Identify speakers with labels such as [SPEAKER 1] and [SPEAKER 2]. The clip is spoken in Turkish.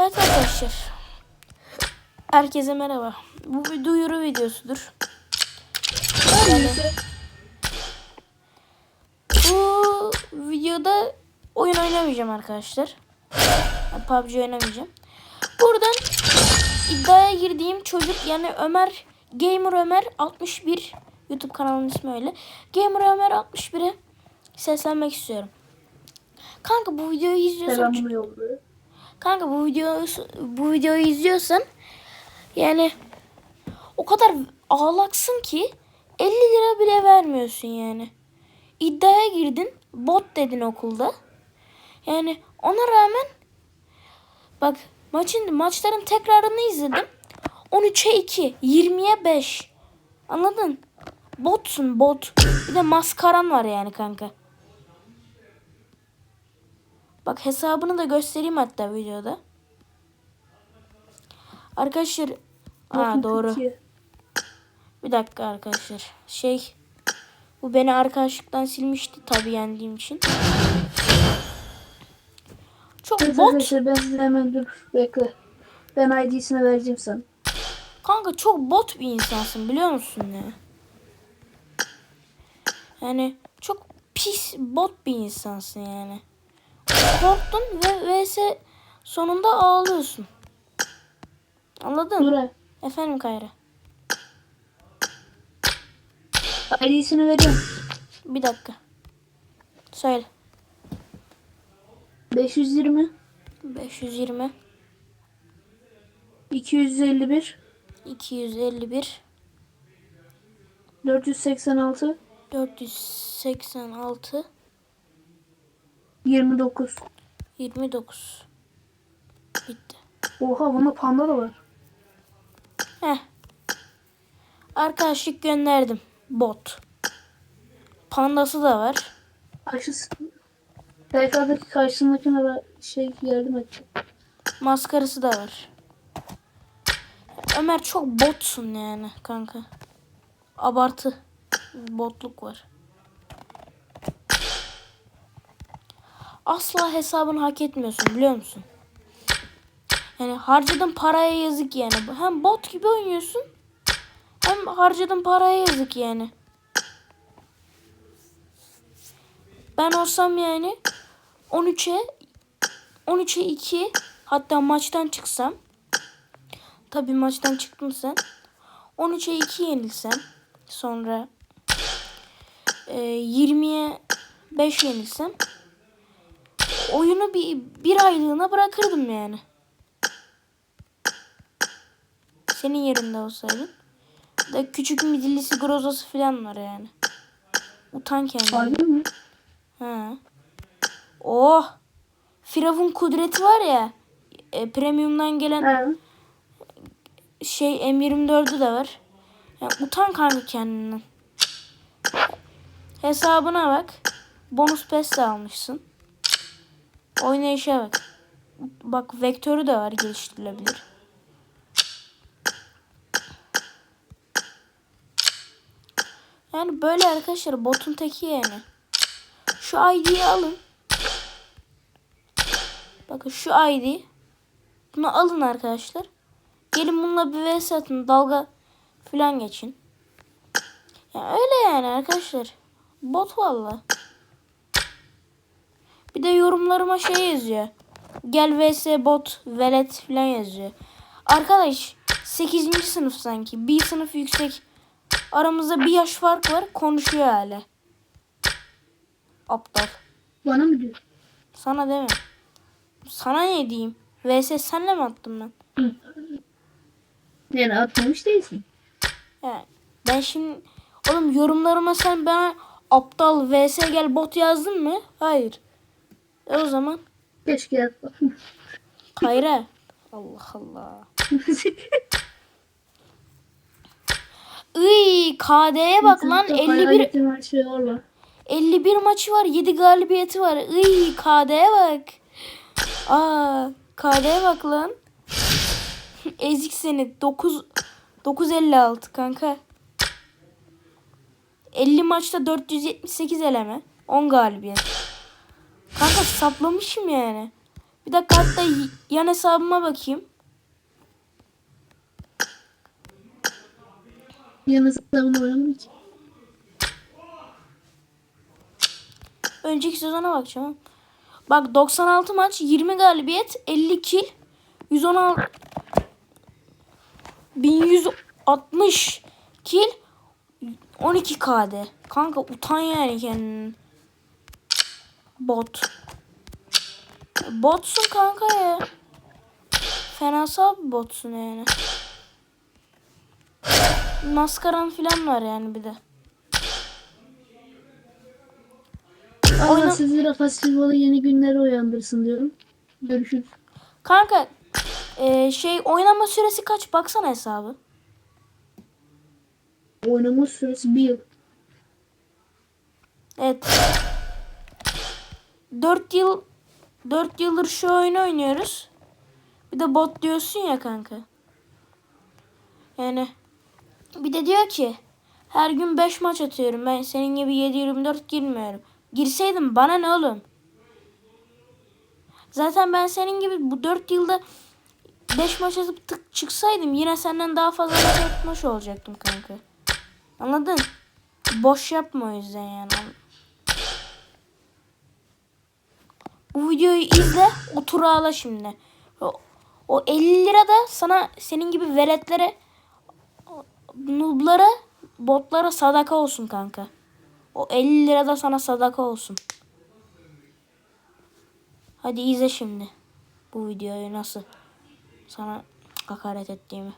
[SPEAKER 1] Evet arkadaşlar. Herkese merhaba. Bu bir duyuru videosudur. Yani bu videoda oyun oynamayacağım arkadaşlar. Yani PUBG oynamayacağım. Buradan iddiaya girdiğim çocuk yani Ömer Gamer Ömer 61 YouTube kanalının ismi öyle. Gamer Ömer 61'e seslenmek istiyorum. Kanka bu videoyu izliyorsan
[SPEAKER 2] Selamını yolluyor.
[SPEAKER 1] Kanka bu videoyu bu videoyu izliyorsan yani o kadar ağlaksın ki 50 lira bile vermiyorsun yani. İddiaya girdin, bot dedin okulda. Yani ona rağmen bak maçın maçların tekrarını izledim. 13'e 2, 20'ye 5. Anladın? Botsun bot. Bir de maskaran var yani kanka. Bak hesabını da göstereyim hatta videoda. Arkadaşlar Aa doğru. Bir dakika arkadaşlar. Şey bu beni arkadaşlıktan silmişti tabii yendiğim için. Çok
[SPEAKER 2] Evet
[SPEAKER 1] bot.
[SPEAKER 2] ben hemen dur bekle. Ben ID'sini vereceğim sana.
[SPEAKER 1] Kanka çok bot bir insansın biliyor musun ya? Yani çok pis bot bir insansın yani. Korktun ve vs sonunda ağlıyorsun. Anladın?
[SPEAKER 2] Dur ha.
[SPEAKER 1] Efendim Kayra.
[SPEAKER 2] ID'sini veriyorum.
[SPEAKER 1] Bir dakika. Söyle.
[SPEAKER 2] 520
[SPEAKER 1] 520
[SPEAKER 2] 251
[SPEAKER 1] 251
[SPEAKER 2] 486
[SPEAKER 1] 486
[SPEAKER 2] 29.
[SPEAKER 1] 29 Bitti.
[SPEAKER 2] Oha bunda panda da var.
[SPEAKER 1] Heh. Arkadaşlık gönderdim. Bot. Pandası da var.
[SPEAKER 2] Aşısı. TK'daki karşısındakine de şey yardım edecek.
[SPEAKER 1] Maskarası da var. Ömer çok botsun yani kanka. Abartı. Botluk var. Asla hesabını hak etmiyorsun biliyor musun? Yani harcadığın paraya yazık yani. Hem bot gibi oynuyorsun hem harcadığın paraya yazık yani. Ben olsam yani 13'e 13'e 2 hatta maçtan çıksam tabi maçtan çıktın sen 13'e 2 yenilsem sonra e, 20'ye 5 yenilsem oyunu bir, bir aylığına bırakırdım yani. Senin yerinde olsaydın. Da küçük midillisi grozası falan var yani. Utan kendini. Ha. Oh. Firavun kudreti var ya. E, premium'dan gelen
[SPEAKER 2] He.
[SPEAKER 1] şey M24'ü de var. Ya, utan kanka kendinden. Hesabına bak. Bonus pes almışsın. Oynayışa bak. Bak vektörü de var geliştirilebilir. Yani böyle arkadaşlar botun teki yani. Şu ID'yi alın. Bakın şu ID. Bunu alın arkadaşlar. Gelin bununla bir vs atın. Dalga falan geçin. Ya öyle yani arkadaşlar. Bot valla. Bir de yorumlarıma şey yazıyor. Gel vs bot velet falan yazıyor. Arkadaş 8. sınıf sanki. Bir sınıf yüksek. Aramızda bir yaş fark var. Konuşuyor hala. Aptal.
[SPEAKER 2] Bana mı diyor?
[SPEAKER 1] Sana deme. Sana ne diyeyim? VS senle mi attım ben?
[SPEAKER 2] Yani atmamış değilsin.
[SPEAKER 1] Yani ben şimdi oğlum yorumlarıma sen bana aptal VS gel bot yazdın mı? Hayır. E o zaman
[SPEAKER 2] Keşke atma.
[SPEAKER 1] Kayra. Allah Allah. Iy KD'ye bak lan 51
[SPEAKER 2] Maçı orla.
[SPEAKER 1] 51 maçı var 7 galibiyeti var. Iy KD'ye bak. Aa KD'ye bak lan. Ezik seni 9 956 kanka. 50 maçta 478 eleme. 10 galibiyet. Kanka saplamışım yani. Bir dakika hatta yan hesabıma bakayım.
[SPEAKER 2] Yanı savunma oynamadı ki.
[SPEAKER 1] Önceki sezona bakacağım. Bak 96 maç, 20 galibiyet, 50 kill, 116 1160 kill, 12 KD. Kanka utan yani kendini. Bot. Botsun kanka ya. Fenasal bir botsun yani. Maskaran falan var yani bir de.
[SPEAKER 2] Allah
[SPEAKER 1] Oyna-
[SPEAKER 2] sizi Rafa Silva'lı yeni günlere uyandırsın diyorum. Görüşürüz.
[SPEAKER 1] Kanka e, şey oynama süresi kaç? Baksana hesabı.
[SPEAKER 2] Oynama süresi bir yıl.
[SPEAKER 1] Evet. 4 yıl 4 yıldır şu oyunu oynuyoruz. Bir de bot diyorsun ya kanka. Yani bir de diyor ki her gün 5 maç atıyorum. Ben senin gibi 7-24 girmiyorum. Girseydim bana ne oğlum? Zaten ben senin gibi bu 4 yılda 5 maç atıp tık çıksaydım yine senden daha fazla maç atmış olacaktım kanka. Anladın? Boş yapma o yüzden yani. Bu videoyu izle, otur ağla şimdi. O, o 50 lira da sana senin gibi veletlere, nooblara, botlara sadaka olsun kanka. O 50 lira da sana sadaka olsun. Hadi izle şimdi bu videoyu nasıl sana hakaret ettiğimi.